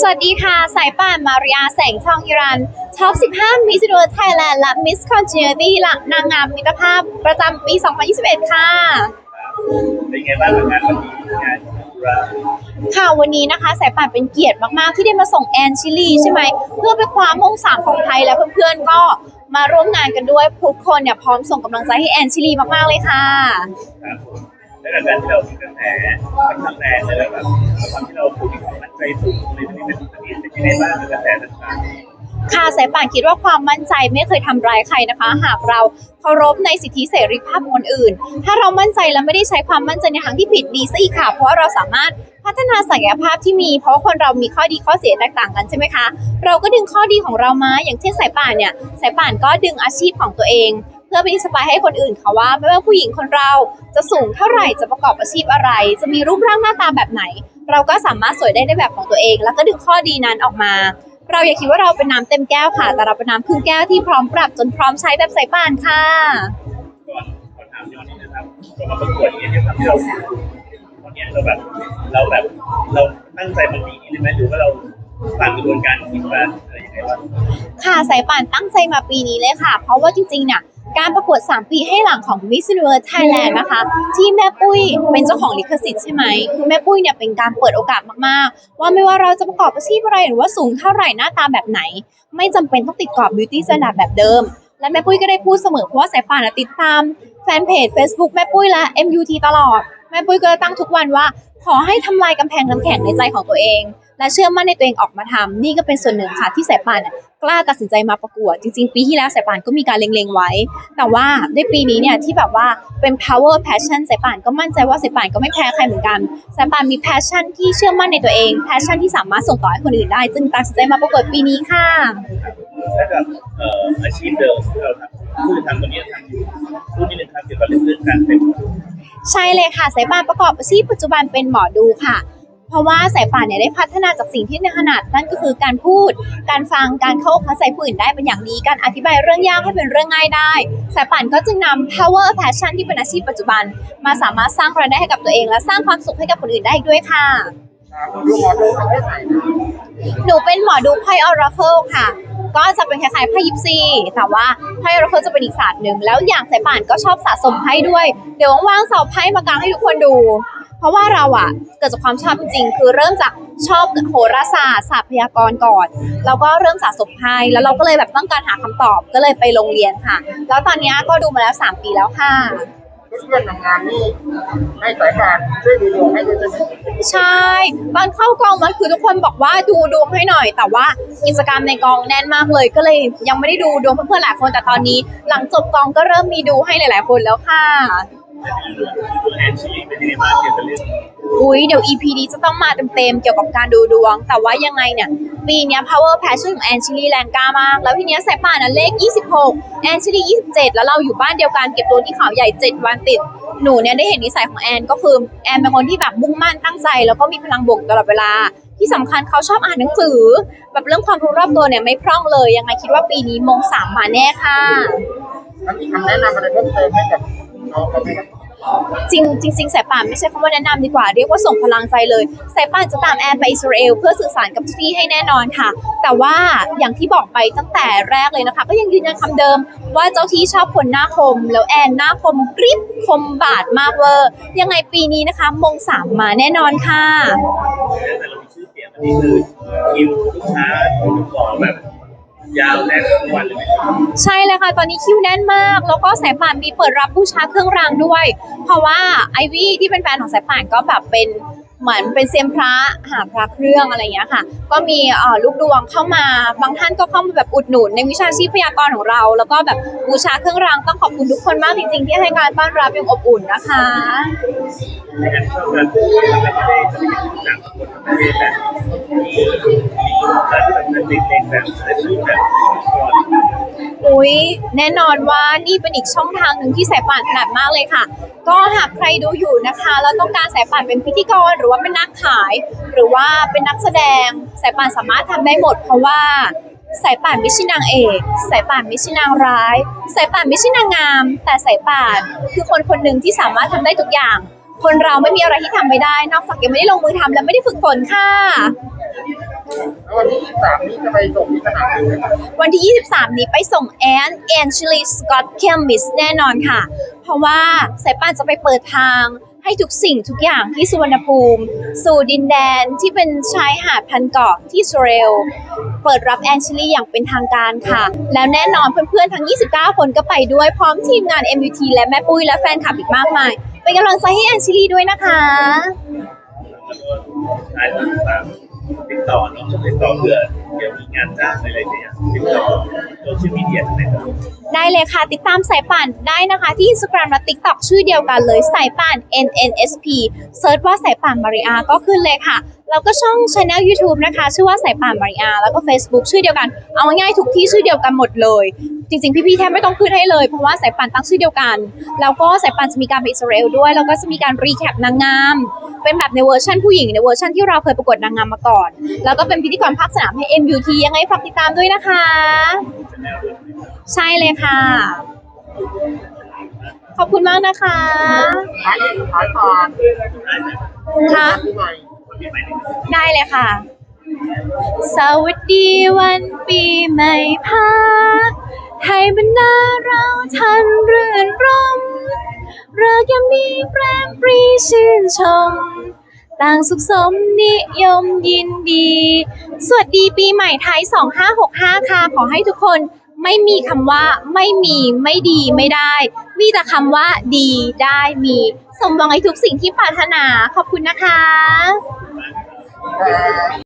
สวัสดีค่ะ สายป่านมาริยาแสงทองฮิรันท็อป 15 Miss Universe Thailand และ Miss Congeniality หลักนางงามมิตรภาพประจำปี 2021 ค่ะ เป็นไงบ้างกับงานวันนี้งานจุฬาค่ะวันนี้นะคะ สายป่านเป็นเกียรติมาก ๆ ที่ได้มาส่งแอนชิลีใช่ไหม เพื่อไปคว้ามงสามของไทยและเพื่อน ๆ ก็มาร่วมงานกันด้วยทุกคนเนี่ยพร้อมส่งกำลังใจให้แอนชิลีมาก ๆ เลยค่ะ ครับผมและกับการที่เรามีกระแสค่อนข้างแรงเลยแล้วแบบความที่เราพูดถึงความมั่นใจสูงในตรงนี้เป็นตรงนี้เป็นยังไงบ้างกับกระแสต่างๆค่ะสายป่านคิดว่าความมั่นใจไม่เคยทำร้ายใครนะคะ หากเราเคารพในสิทธิเสรีภาพคนอื่น ถ้าเรามั่นใจและไม่ได้ใช้ความมั่นใจในทางที่ผิดดีซะอีกค่ะ เพราะเราสามารถพัฒนาศักยภาพที่มี เพราะคนเรามีข้อดีข้อเสียแตกต่างกันใช่ไหมคะ เราก็ดึงข้อดีของเรามา อย่างเช่นสายป่านเนี่ยสายป่านก็ดึงอาชีพของตัวเอง เพื่อเป็นอินสปายให้คนอื่นค่ะว่า ไม่ว่าผู้หญิงคนเราจะสูงเท่าไหร่จะประกอบอาชีพอะไร จะมีรูปร่างหน้าตาแบบไหน เราก็สามารถสวยได้ในแบบของตัวเอง แล้วก็ดึงข้อดีนั้นออกมา เราอย่าคิดว่าเราเป็นน้ำเต็มแก้วค่ะ แต่เราเป็นน้ำครึ่งแก้วที่พร้อมปรับจนพร้อมใช้แบบสายป่านค่ะก่อนก่อนถามย้อนนิดนะครับเรามาประกวดเนี่ยที่ทำให้เราตอนเนี้ยเราแบบเราแบบเราตั้งใจมันดีหรือไม่หรือว่าเราผ่านกระบวนการคิดว่าอะไรยังไงบ้างค่ะสายป่านตั้งใจมาปีนี้เลยค่ะ เพราะว่าจริงๆเนี่ย การประกวด 3 ปีให้หลังของ Miss Universe Thailand นะคะ ที่แม่ปุ้ยเป็นเจ้าของลิขสิทธิ์ใช่ไหมคือแม่ปุ้ยเนี่ยเป็นการเปิดโอกาสมากๆ ว่าไม่ว่าเราจะประกอบอาชีพอะไรหรือว่าสูงเท่าไหร่หน้าตาแบบไหน ไม่จำเป็นต้องติดกรอบ beauty standard แบบเดิม และแม่ปุ้ยก็ได้พูดเสมอเพราะว่าสายป่านติดตามแฟนเพจ Facebook แม่ปุ้ยและ MUT ตลอด แม่ปุ้ยก็ตั้งทุกวันว่า ขอให้ทำลายกำแพงน้ำแข็งในใจของตัวเอง และเชื่อมั่นในตัวเองออกมาทำนี่ก็เป็นส่วนหนึ่งค่ะที่สายป่านเนี่ยกล้าตัดสินใจมาประกวด จริง ๆ ปีที่แล้วสายป่านก็มีการเล็งๆไว้ แต่ว่าในปีนี้เนี่ยที่แบบว่าเป็น power passion สายป่านก็มั่นใจว่าสายป่านก็ไม่แพ้ใครเหมือนกันสายป่านมี passion ที่เชื่อมั่นในตัวเอง passion ที่สามารถส่งต่อให้คนอื่นได้ จึงตัดสินใจมาประกวดปีนี้ค่ะและกับเอ่ออาชีพเดิมที่เราทำคือทำตอนนี้ทำอยู่พูดนิดนึงครับเกี่ยวกับเรื่องการเป็นใช่เลยค่ะสายป่านประกอบอาชีพปัจจุบันเป็นหมอดูค่ะ เพราะว่าสายป่านเนี่ยได้พัฒนาจากสิ่งที่ในขนาดนั่นก็คือการพูด การฟัง การเข้าเข้าใจผู้อื่นได้เป็นอย่างดี การอธิบายเรื่องยากให้เป็นเรื่องง่ายได้ สายป่านก็จึงนำ power passion ที่เป็นอาชีพปัจจุบัน มาสามารถสร้างรายได้ให้กับตัวเอง และสร้างความสุขให้กับคนอื่นได้อีกด้วยค่ะดูหมอดูประเภทไหนนะหนูเป็นหมอดูไพ่ออราเคิลค่ะ ก็จะเป็นคล้ายๆไพ่ยิปซี แต่ว่าไพ่ออราเคิลจะเป็นอีกศาสตร์หนึ่ง แล้วอย่างสายป่านก็ชอบสะสมไพ่ด้วย เดี๋ยวว่างๆเสาไพ่มากางให้ทุกคนดู เพราะว่าเราอะเกิดจากความชอบจริงๆ คือเริ่มจากชอบโหราศาสตร์ศาสตร์พยากรณ์ก่อนแล้วก็เริ่มสะสมไพ่แล้วเราก็เลยแบบต้องการหาคำตอบก็เลยไปโรงเรียนค่ะ แล้วตอนนี้ก็ดูมาแล้ว 3 ปีแล้วค่ะเพื่อนๆทำงานนี่ให้สายการช่วยดูดวงให้ด้วยใช่ไหมใช่ตอนเข้ากองมันคือทุกคนบอกว่าดูดวงให้หน่อย แต่ว่ากิจกรรมในกองแน่นมากเลย ก็เลยยังไม่ได้ดูดวงเพื่อนๆหลายคนแต่ตอนนี้ หลังจบกองก็เริ่มมีดูให้หลาย ๆ คนแล้วค่ะ ยังไงบ้างเกี่ยวกับเรื่องอุ้ยเดี๋ยว EP นี้จะต้องมาเต็มๆเกี่ยวกับการดูดวง แต่ว่ายังไงเนี่ย ปีเนี้ย power passion ของแอนชิลีแรงกล้ามาก แล้วทีเนี้ยสายป่านน่ะเลข 26 แอนชิลี27 แล้วเราอยู่บ้านเดียวกันเก็บตัวที่เขาใหญ่ 7 วันติด หนูเนี่ยได้เห็นนิสัยของแอนก็คือ แอนเป็นคนที่แบบมุ่งมั่นตั้งใจ แล้วก็มีพลังบวกตลอดเวลา ที่สำคัญเขาชอบอ่านหนังสือ แบบเรื่องความรู้รอบตัวเนี่ยไม่พร่องเลยยังไงคิดว่าปีนี้มงสามมาแน่ค่ะแล้วมีคำแนะนำอะไรเพิ่มเติมให้กับน้องเขาไหมครับ จริงจริงๆสายป่านไม่ใช่คำว่าแนะนำดีกว่า เรียกว่าส่งพลังใจเลยสายป่านจะตามแอนไปอิสราเอลเพื่อสื่อสารกับที่ให้แน่นอนค่ะ แต่ว่าอย่างที่บอกไปตั้งแต่แรกเลยนะคะ ก็ยังยืนยันคำเดิม ว่าเจ้าที่ชอบคนหน้าคม แล้วแอนหน้าคมกริบคมบาดมากเวอร์ ยังไงปีนี้นะคะมงสามมาแน่นอนค่ะ แต่เรามีชื่อเสียงอันนี้คือคิวลูกค้าถูกต่อแบบ ยาวแน่นทุกวันเลยใช่เลยค่ะ ตอนนี้คิวแน่นมาก แล้วก็สายป่านมีเปิดรับบูชาเครื่องรางด้วย เพราะว่าไอวี่ที่เป็นแฟนของสายป่านก็แบบเป็น เหมือนเป็นเซียมพระหาพระเครื่องอะไรอย่างเงี้ยค่ะ ก็มีเอ่อลูกดวงเข้ามาบางท่านก็เข้ามาแบบอุดหนุนในวิชาชีพพยากรณ์ของเรา แล้วก็แบบบูชาเครื่องรางต้องขอบคุณทุกคนมากจริงๆ ที่ให้การต้อนรับอย่างอบอุ่นนะคะในการชอบการพูดแล้วก็ได้จะได้เป็นต่างคนทั้งประเทศและมีมีการที่แบบ แบบได้พูดแบบก่อนอุ้ยแน่นอนว่านี่เป็นอีกช่องทางหนึ่งที่สายป่านถนัดมากเลยค่ะ ก็หากใครดูอยู่นะคะแล้วต้องการสายป่านเป็นพิธีกรหรือว่าเป็นนักขาย หรือว่าเป็นนักแสดงสายป่านสามารถทำได้หมด เพราะว่าสายป่านไม่ใช่นางเอกสายป่านไม่ใช่นางร้ายสายป่านไม่ใช่นางงาม แต่สายป่านคือคนคนหนึ่งที่สามารถทำได้ทุกอย่าง คนเราไม่มีอะไรที่ทำไม่ได้ นอกจากยังไม่ได้ลงมือทำและไม่ได้ฝึกฝนค่ะ แล้ววันที่สามนี้จะไปส่งที่สนามบินนะครับวันที่ 23 นี้ไปส่งแอนแอนชิลีสกอตเคมมิสแน่นอนค่ะ เพราะว่าสายป่านจะไปเปิดทางให้ทุกสิ่งทุกอย่างที่สุวรรณภูมิ สู่ดินแดนที่เป็นชายหาดพันเกาะที่อิสราเอลเปิดรับแอนชิลีอย่างเป็นทางการค่ะ แล้วแน่นอนเพื่อนๆ ทั้ง 29 คนก็ไปด้วยพร้อมทีมงาน MUT และแม่ปุ้ยและแฟนคลับอีกมากมาย เป็นกำลังใจให้แอนชิลีด้วยนะคะ ต่อเนาะติดต่อเพื่อเดี๋ยวมีงานจ้างอะไรเนี่ยติดต่อ โซเชียลมีเดียใช่ไหมครับได้เลยค่ะ ติดตามสายป่านได้นะคะที่ Instagram และ TikTok ชื่อเดียวกันเลยสายป่าน NNSP เซิร์ชว่าสายป่านมาริอาก็ขึ้นเลยค่ะ แล้วก็ช่อง Channel YouTube นะคะ ชื่อว่าสายป่านมาริอาแล้วก็ Facebook ชื่อเดียวกัน เอาง่ายๆทุกที่ชื่อเดียวกันหมดเลย จริงๆ พี่ๆแทบไม่ต้องขึ้นให้เลย เพราะว่าสายป่านตั้งชื่อเดียวกัน แล้วก็สายป่านจะมีการไปอิสราเอลด้วย แล้วก็จะมีการรีแคปนางงามเป็นแบบในเวอร์ชันผู้หญิงในเวอร์ชันที่เราเคยประกวดนางงามมาก่อน แล้วก็เป็นพิธีกรภาคสนามให้ MUT ยังไงฝากติดตามด้วยนะคะใช่เลยค่ะ ขอบคุณมากนะคะท้ายสุดท้ายก่อนค่ะปีใหม่ได้เลยค่ะ สวัสดีวันปีใหม่พาให้บรรดาเราทันรื่นรมเรือยังมีแปรมปรีชื่นชม ต่างสุขสมนิยมยินดี สวัสดีปีใหม่ไทย 2565 ค่ะ ขอให้ทุกคนไม่มีคำว่าไม่มีไม่ดีไม่ได้ มีแต่คำว่าดีได้มี สมหวังในทุกสิ่งที่ปรารถนาขอบคุณนะคะ